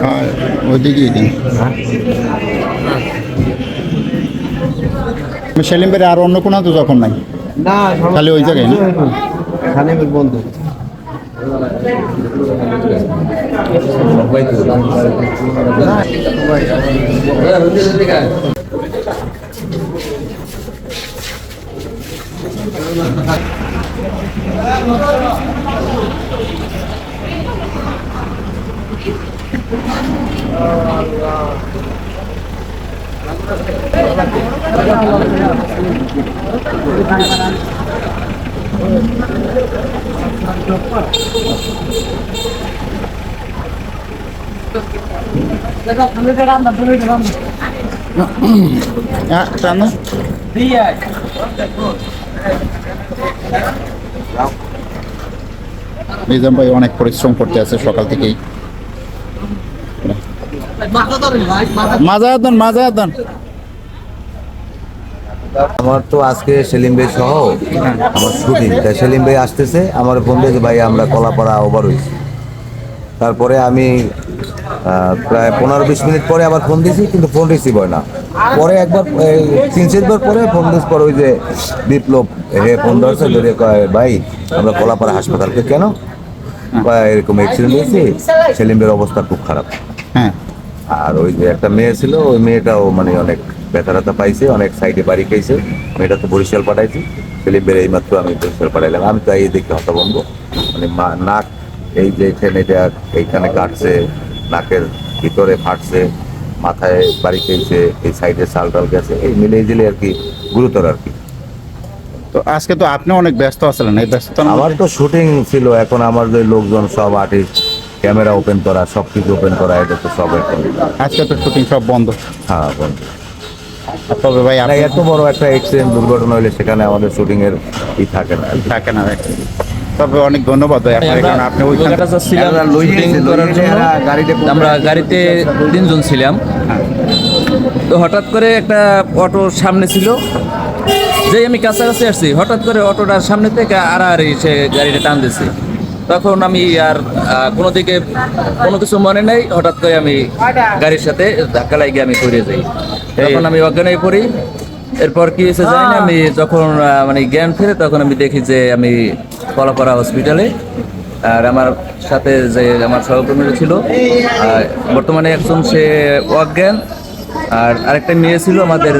হ্যাঁ ওইদিকেই দিন সেলিম বেড়ে আর অন্য কোনো তো যখন নাই না খালি ওই জায়গায় না? খালিমের বন্ধু হ্যাঁ টানো নিজাম ভাই অনেক পরিশ্রম করতে আছে সকাল থেকেই। মাজা দেন মাজা দেন আমার তো আজকে সেলিম ভাই সহ আমার শুটিং। তাই সেলিম ভাই আসতেছে, আমার ফোন দিয়েছে ভাই, আমরা কলাপাড়া ওভার হয়েছি। তারপরে আমি প্রায় পনেরো বিশ মিনিট পরে আবার ফোন দিয়েছি, কিন্তু ফোন রিসিভ হয় না। পরে একবার তিন চারবার পরে ফোন দিস পর ওই যে বিপ্লব, হে, ফোন ধরছে? ধরে কয়, ভাই, আমরা কলাপাড়া হাসপাতালকে কেন? কয়, এরকম অ্যাক্সিডেন্ট হয়েছে। সেলিম ভাইয়ের অবস্থা খুব খারাপ। আর ওই যে একটা মেয়ে ছিল ওই মেয়েটাও মানে অনেক ব্যথা ট্যাথা পাইছে অনেক সাইডে বাড়ি খাইছে। মেয়েটা তো বরিশাল পাঠাইছি। ফিলিপের এই মাত্র আমি বরিশাল পাঠাইলাম। আমি তো এই দেখে হতভম্ব। মানে মা- নাক এই যে এখানে এটা এইখানে কাটছে নাকের ভিতরে ফাটছে মাথায় বাড়ি খেয়েছে এই সাইডে সাল টাল গেছে এই মিলিয়ে দিলে আর কি গুরুতর আর কি। তো আজকে তো আপনি অনেক ব্যস্ত আছিলেন এই ব্যস্ততা আমার তো শুটিং ছিল এখন আমার যে লোকজন সব আর্টিস্ট ক্যামেরা ওপেন করা সব কিছু ওপেন করা এটা তো সব এখন আজকে তো শুটিং সব বন্ধ। হ্যাঁ বন্ধ। তবে ভাই আপনি এত বড় একটা এক্সিডেন্ট দুর্ঘটনা হলে সেখানে আমাদের শুটিং এর ই থাকে না। থাকে না তবে অনেক ধন্যবাদ ভাই আপনাকে কারণ আপনি ওইখানে কলকাতা যাচ্ছিলাম এরা লইয়ে শুটিং করার জন্য। আমরা গাড়িতে তিনজন ছিলাম। তো হঠাৎ করে একটা অটো সামনে ছিল। যেই আমি কাছাকাছি আসছি হঠাৎ করে অটোটার সামনে থেকে আড়াআড়ি সে গাড়িটা টান দিছে তখন আমি আর কোনো দিকে কোনো কিছু মনে নেই। হঠাৎ করে আমি গাড়ির সাথে ধাক্কা লাগিয়ে আমি ঘুরে যাই। তখন আমি অজ্ঞান হয়ে পড়ি। এরপর কি হয়েছে জানি না আমি যখন মানে জ্ঞান ফিরে তখন আমি দেখি যে আমি কলাপাড়া হসপিটালে আর আমার সাথে যে আমার সহকর্মীরা ছিল আর বর্তমানে একজন সে অজ্ঞান। আর আরেকটা মেয়ে ছিল আমাদের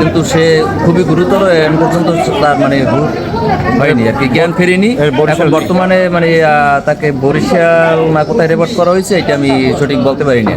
কিন্তু সে খুবই গুরুতর এখন পর্যন্ত তার মানে হয়নি আর কি জ্ঞান ফেরেনি। এখন বর্তমানে মানে তাকে বরিশাল না কোথায় রেপোর্ট করা হয়েছে এটা আমি সঠিক বলতে পারি না